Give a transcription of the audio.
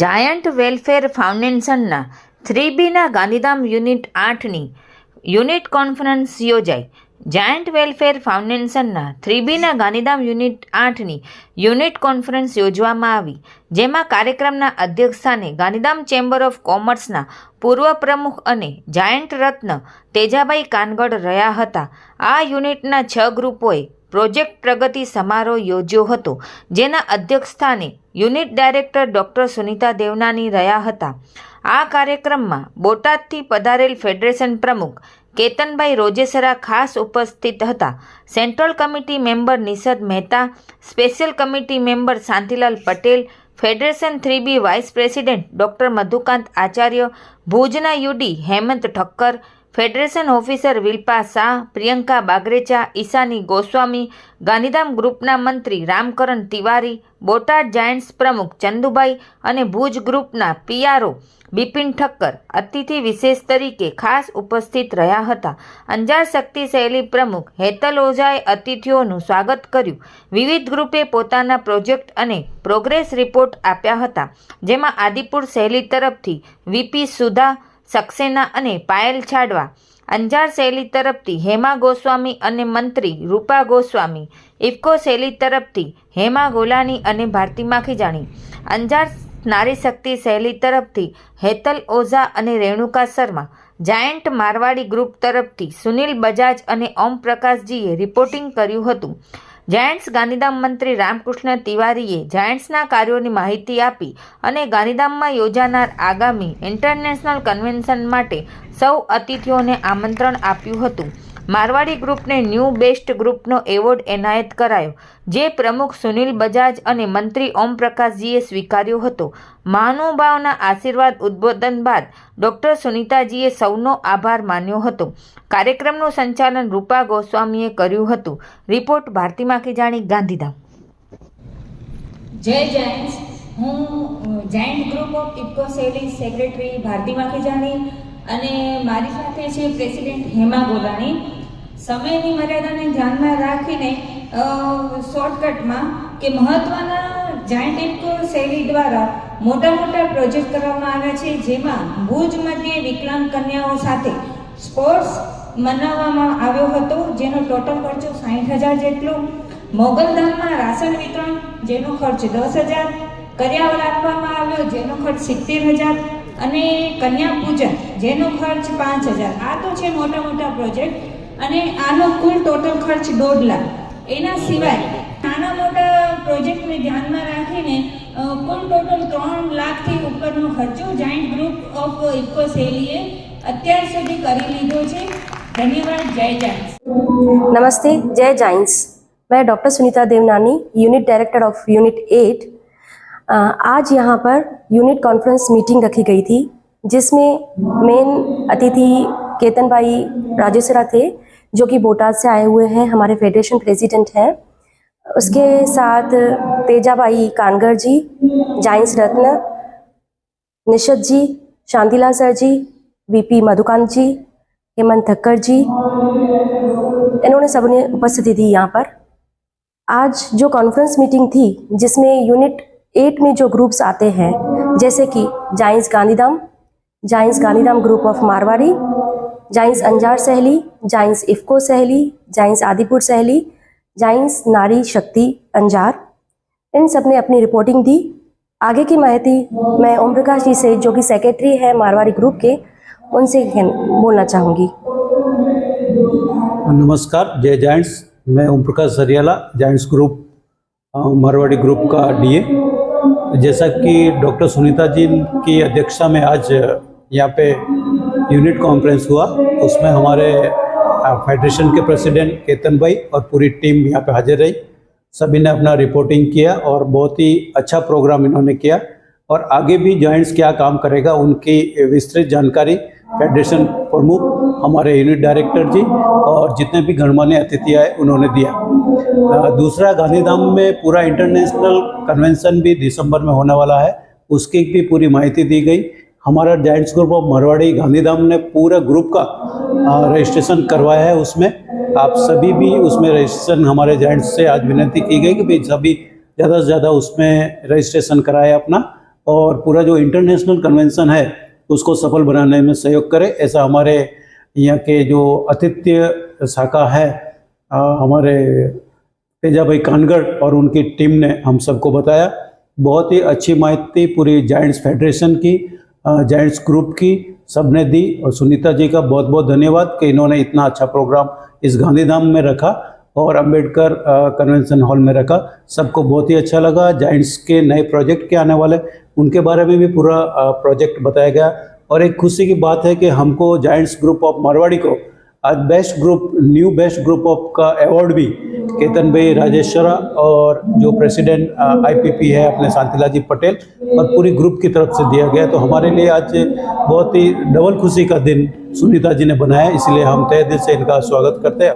giant welfare ફાઉન્ડેશનના three બીના Gandhidham unit આઠની યુનિટ કોન્ફરન્સ યોજાઈ જાયન્ટ વેલફેર ફાઉન્ડેશનના થ્રી બીના ગાંધીધામ યુનિટ આઠની યુનિટ કોન્ફરન્સ યોજવામાં આવી જેમાં કાર્યક્રમના અધ્યક્ષસ્થાને ગાંધીધામ ચેમ્બર ઓફ કોમર્સના પૂર્વ પ્રમુખ અને જાયન્ટ રત્ન તેજાભાઈ કાનગડ રહ્યા હતા આ યુનિટના છ ગ્રુપોએ પ્રોજેક્ટ પ્રગતિ સમારોહ યોજ્યો હતો જેના અધ્યક્ષસ્થાને unit director doctor Sunita Devnani રહ્યા હતા આ કાર્યક્રમમાં બોટાદથી પધારેલ ફેડરેશન પ્રમુખ કેતનભાઈ રોજેસરા ખાસ ઉપસ્થિત હતા central committee member Nishad Mehta special committee member Shantilal Patel federation three B vice president doctor Madhukant Acharya ભુજના UD Hemant Thakkar federation officer Vilpa Shah Priyanka Bagrecha Ishani Goswami Gandhidham ગ્રુપના મંત્રી રામકરણ તિવારી બોટાદ જાયન્ટ્સ પ્રમુખ ચંદુભાઈ અને ભુજ ગ્રુપના પીઆરઓ બિપિન ઠક્કર અતિથિ વિશેષ તરીકે ખાસ ઉપસ્થિત રહ્યા હતા અંજાર શક્તિ શૈલી પ્રમુખ હેતલ ઓઝાએ અતિથિઓનું સ્વાગત કર્યું વિવિધ ગ્રુપે પોતાના પ્રોજેક્ટ અને પ્રોગ્રેસ રિપોર્ટ આપ્યા હતા જેમાં આદિપુર શૈલી તરફથી વીપી સુધા સક્સેના અને પાયલ છાડવા અંજાર શૈલી તરફથી હેમા ગોસ્વામી અને મંત્રી રૂપા ગોસ્વામી ઇફકો શૈલી તરફથી હેમા ગોલાની અને ભારતી માખીજાણી અંજાર નારી શક્તિ શૈલી તરફથી હેતલ ઓઝા અને રેણુકા શર્મા જાયન્ટ મારવાડી ગ્રુપ તરફથી સુનિલ બજાજ અને ઓમ પ્રકાશજીએ રિપોર્ટિંગ કર્યું હતું જાયન્ટ્સ ગાંધીધામ મંત્રી રામકૃષ્ણ તિવારીએ જાયન્ટ્સના કાર્યોની માહિતી આપી અને ગાંધીધામમાં યોજાનાર આગામી ઇન્ટરનેશનલ કન્વેન્શન માટે સૌ અતિથિઓને આમંત્રણ આપ્યું હતું મારવાડી ગ્રુપને ન્યૂ બેસ્ટ ગ્રુપનો એવોર્ડ એનાયત કરાયો જે પ્રમુખ સુનિલ બજાજ અને મંત્રી ઓમપ્રકાશજીએ સ્વીકાર્યો હતો મહાનુભાવના આશીર્વાદ ઉદ્બોધન બાદ ડૉક્ટર સુનિતાજીએ સૌનો આભાર માન્યો હતો કાર્યક્રમનું સંચાલન રૂપા ગોસ્વામીએ કર્યું હતું રિપોર્ટ ભારતી માખીજાણી ગાંધીધામ જય જૈન હું જૈન ગ્રુપ ઓફ ઇફકો સેલિંગ સેક્રેટરી ભારતી માખીજાણી અને મારી સાથે છે પ્રેસિડેન્ટ હેમા ગોલાણી સમયની મર્યાદાને ધ્યાનમાં રાખીને શોર્ટકટમાં કે મહત્વના જાયન્ટ એન્ડ શૈલી દ્વારા મોટા મોટા પ્રોજેક્ટ કરવામાં આવ્યા છે જેમાં ભુજ મધ્યે વિકલાંગ કન્યાઓ સાથે સ્પોર્ટ્સ મનાવવામાં આવ્યો હતો જેનો ટોટલ ખર્ચો સાહીઠ હજાર જેટલો મોગલધામમાં રાશન વિતરણ જેનો ખર્ચ દસ હજાર કર્યાવર આપવામાં આવ્યો જેનો ખર્ચ સિત્તેર હજાર અને કન્યા પૂજા જેનો ખર્ચ પાંચ હજાર આ તો છે મોટા મોટા પ્રોજેક્ટ અને આનો કુલ ટોટલ ખર્ચ દોઢ લાખ એના સિવાય નાના મોટા પ્રોજેક્ટને ધ્યાનમાં રાખીને કુલ ટોટલ ત્રણ લાખથી ઉપરનો ખર્ચો જાઇન્ટ ગ્રુપ ઓફ ઇકોસેલીએ અત્યાર સુધી કરી લીધો છે ધન્યવાદ જય જાઇન્સ નમસ્તે જય જાઇન્સ મેં doctor Sunita Devnani unit director of unit eight आज यहाँ पर यूनिट कॉन्फ्रेंस मीटिंग रखी गई थी जिसमें मेन अतिथि केतन भाई राजेश्वरा थे जो कि बोटाद से आए हुए हैं हमारे फेडरेशन प्रेसिडेंट हैं उसके साथ तेजा भाई कानगर जी जाइंस रत्न निशत जी शांतिलाल सर जी वीपी मधुकांत जी हेमंत थक्कर जी इन्होंने सबने उपस्थिति दी यहाँ पर आज जो कॉन्फ्रेंस मीटिंग थी जिसमें यूनिट एट में जो ग्रुप्स आते हैं जैसे कि giants Gandhidham giants Gandhidham group of Marwari giants Anjar Saheli giants IFFCO सहेली जाइंस आदिपुर सहेली जाइंस नारी शक्ति अंजार इन सब ने अपनी रिपोर्टिंग दी आगे की महती मैं ओम प्रकाश जी से जो कि सेक्रेटरी है मारवाड़ी ग्रुप के उनसे बोलना चाहूँगी नमस्कार जय जाइंट्स मैं Om Prakash Sariyala giants group Marwari group का डीए जैसा कि डॉक्टर सुनीता जी की अध्यक्षता में आज यहाँ पे यूनिट कॉन्फ्रेंस हुआ उसमें हमारे फेडरेशन के प्रेसिडेंट केतन भाई और पूरी टीम यहाँ पे हाजिर रही सभी ने अपना रिपोर्टिंग किया और बहुत ही अच्छा प्रोग्राम इन्होंने किया और आगे भी जॉइंट्स क्या काम करेगा उनकी विस्तृत जानकारी फेडरेशन प्रमुख हमारे यूनिट डायरेक्टर जी और जितने भी गणमान्य अतिथि आए उन्होंने दिया दूसरा गांधीधाम में पूरा इंटरनेशनल कन्वेंशन भी दिसंबर में होने वाला है उसकी भी पूरी माहिती दी गई हमारा joints group of Marwari Gandhidham ने पूरा ग्रुप का रजिस्ट्रेशन करवाया है उसमें आप सभी भी उसमें रजिस्ट्रेशन हमारे जॉइंट्स से आज विनती की गई कि भाई सभी ज़्यादा से ज़्यादा उसमें रजिस्ट्रेशन कराए अपना और पूरा जो इंटरनेशनल कन्वेंशन है उसको सफल बनाने में सहयोग करें ऐसा हमारे यहाँ के जो आतिथ्य शाखा है आ, हमारे तेजा भाई कानगढ़ और उनकी टीम ने हम सबको बताया बहुत ही अच्छी माहिती पूरी जाइंट्स फेडरेशन की जाइंट्स ग्रुप की सब ने दी और सुनीता जी का बहुत बहुत धन्यवाद कि इन्होंने इतना अच्छा प्रोग्राम इस गांधीधाम में रखा और अम्बेडकर कन्वेंशन हॉल में रखा सबको बहुत ही अच्छा लगा जाइंट्स के नए प्रोजेक्ट के आने वाले उनके बारे में भी पूरा प्रोजेक्ट बताया गया और एक खुशी की बात है कि हमको जाइंट्स ग्रुप ऑफ मारवाड़ी को आज best group new best group of का अवार्ड भी केतन भाई राजेश्वरा और जो प्रेसिडेंट आईपीपी है अपने शांतिलाजी पटेल और पूरी ग्रुप की तरफ से दिया गया तो हमारे लिए आज बहुत ही डबल खुशी का दिन सुनीता जी ने बनाया इसलिए हम तय दिल से इनका स्वागत करते हैं